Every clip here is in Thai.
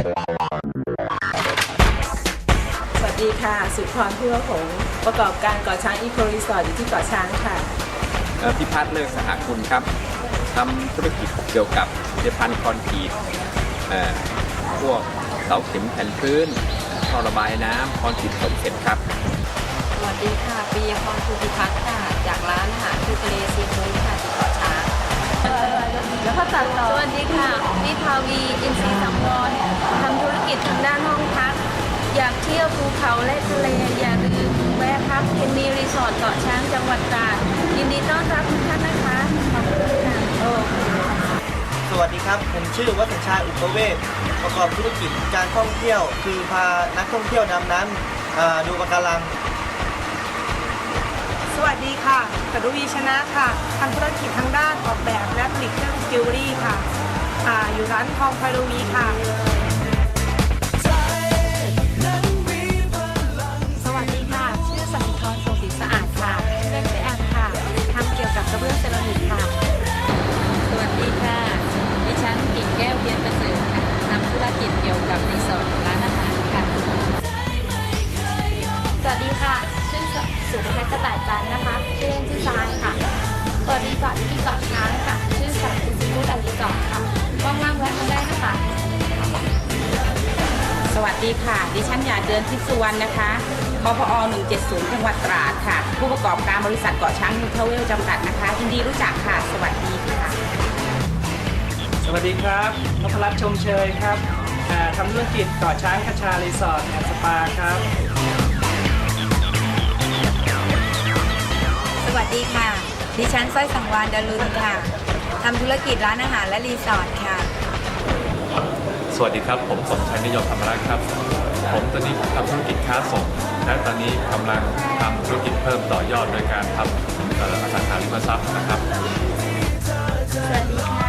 สวัสดีค่ะ สุพรเพื่อผงประกอบการก่อช้างอีโครีสอร์ทอยู่ที่เกาะช้างค่ะพิพัฒน์เลิกสหคุณครับทำธุรกิจเกี่ยวกับเดพันคอนกรีตพวกเสาเข็มแผ่นพื้นท่อระบายน้ำคอนกรีตสมเสร็จครับสวัสดีค่ะปียพรภูพิพัฒน์ค่ะ จากร้านอาหารทะเลซีฟู้ดค่ะ แล้วก็ตัดต่อสวัสดีค่ะนิพาวีอินทรีสังวรทำธุรกิจทางด้านห้องพัก อยากเที่ยวภูเขาและทะเลอย่าลืมแวะพักเคนมีรีสอร์ทเกาะช้างจังหวัดตราดยินดีต้อนรับทุกท่านนะคะขอบคุณค่ะสวัสดีครับ ผมชื่อวัฒนชัยอุปเวศประกอบธุรกิจการท่องเที่ยว คือพานักท่องเที่ยวดำน้ำดูปะการัง วัสดีค่ะกรุวีชนะค่ะทำธุรกิจทางด้านออกแบบและผลิตเครื่องจิวเวลรี่ค่ะอาอยู่ร้านทองพารุวีค่ะ สวัสดีค่ะ ชื่อสันติธรทรงศรีสะอาดค่ะชื่อเล่นชื่อแอมค่ะทำเกี่ยวกับกระเบื้องเซรามิกค่ะ สวัสดีค่ะ ดิฉันกิ่งแก้วเพียรประเสริฐค่ะทำธุรกิจเกี่ยวกับรีสอร์ทร้านอาหารค่ะ สวัสดีค่ะชื่อ สุภเพชรกระต่ายจันทร์นะคะ ชื่อเล่นชื่อทรายค่ะ เปิดรีสอร์ทที่เกาะช้างค่ะ ชื่อสัตว์ซีฟู้ดแอนด์รีสอร์ทค่ะว่างๆแวะมาได้นะคะ สวัสดีค่ะ ดิฉันอยากเดินทิพย์สุวรรณนะคะคพอ170 จังหวัดตราดค่ะ ผู้ประกอบการบริษัทเกาะช้างนิวเทเวลจำกัดนะคะยินดีรู้จักค่ะ สวัสดีค่ะ สวัสดีครับนพรัตน์ชมเชยครับอ่าทำธุรกิจเกาะช้างคชารีสอร์ทแอนด์สปาครับ ดีค่ะ ดิฉันสร้อยสังวานดารุณค่ะ ทำธุรกิจร้านอาหารและรีสอร์ทค่ะ สวัสดีครับ ผมสมชายนิยมธรรมรักษ์ครับ ผมตอนนี้ทำธุรกิจค้าส่ง และตอนนี้กำลังทำธุรกิจเพิ่มต่อยอดโดยการทำเอ่ออสังหาริมทรัพย์นะครับ สวัสดีค่ะ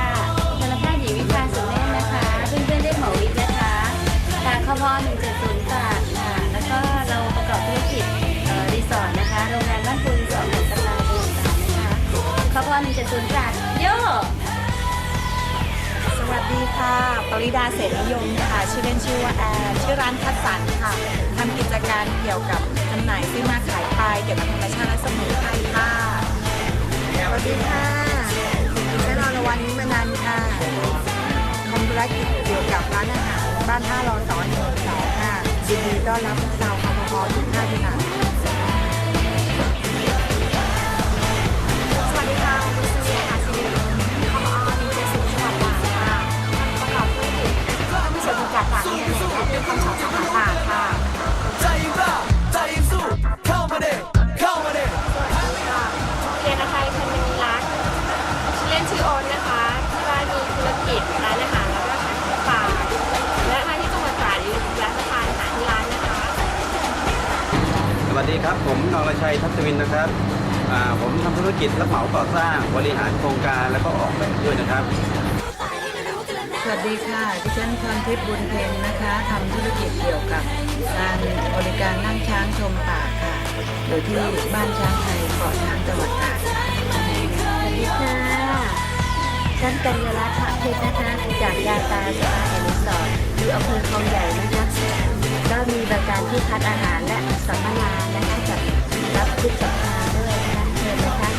พ170ตราดโยสวัสดีค่ะปริดาเสรนิยมค่ะ ชื่อเล่นชื่อว่าแอนชื่อร้านคัดสรรค่ะทำกิจการเกี่ยวกับจำหน่ายซื้อมาขายไปเกี่ยวกับธรรมชาติและสมุนไพรค่ะ สวัสดีค่ะดิฉันอรวรรณนิมานันค่ะทำธุรกิจเกี่ยวกับร้านอาหารบ้านท่ารอสอนหนึ่งสองค่ะยินดีต้อนรับพวกเราคพทุกท่านค่ะ นชื่อโอนนะคะที่บ้านมีธุรกิจร้านอาหารแล้วก็ขายของฝากและมาที่จังหวัดตราดอยู่ร้านสะพานอาหารที่ร้านนะคะสวัสดีครับ ผมนรชัยทัศวินนะครับอ่าผมทำธุรกิจรับเหมาก่อสร้างบริหารโครงการแล้วก็ออกแบบด้วยนะครับ สวัสดีค่ะ ดิฉันพรทิพย์บุญเพ็ญนะคะทำธุรกิจเกี่ยวกับการบริการนั่งช้างชมป่าค่ะโดยที่บ้านช้างไทยเกาะช้างจังหวัดตราดค่ะ สวัสดีค่ะ ฉันกัญญาลัตน์พระเพชรนะคะ จากยาตาสปาแอนด์รีสอร์ทอยู่อำเภอคลองใหญ่นะคะก็มีบริการที่พักอาหารและสัมมนานะคะจัดรับทุกสัปดาด้วยนะคะเชิญนะคะ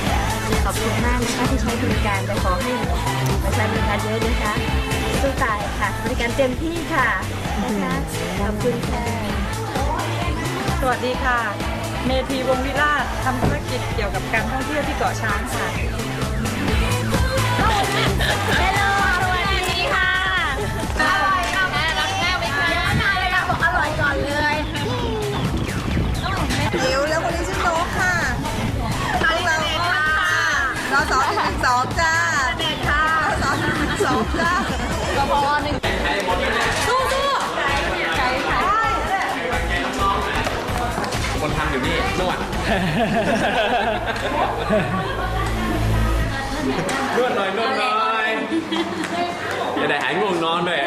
ขอบคุณมากนะคะที่ใช้บริการแต่ขอให้มาใช้บริการเยอะนะคะสู้ตายค่ะ บริการเต็มที่ค่ะนะคะขอบคุณค่ะสวัสดีค่ะ เมธีวงวิราชทำธุรกิจเกี่ยวกับการท่องเที่ยวที่เกาะช้างค่ะ คนทำอยู่นี่นวด นวดหน่อยนวดหน่อยจะได้หายง่วงนอนด้วย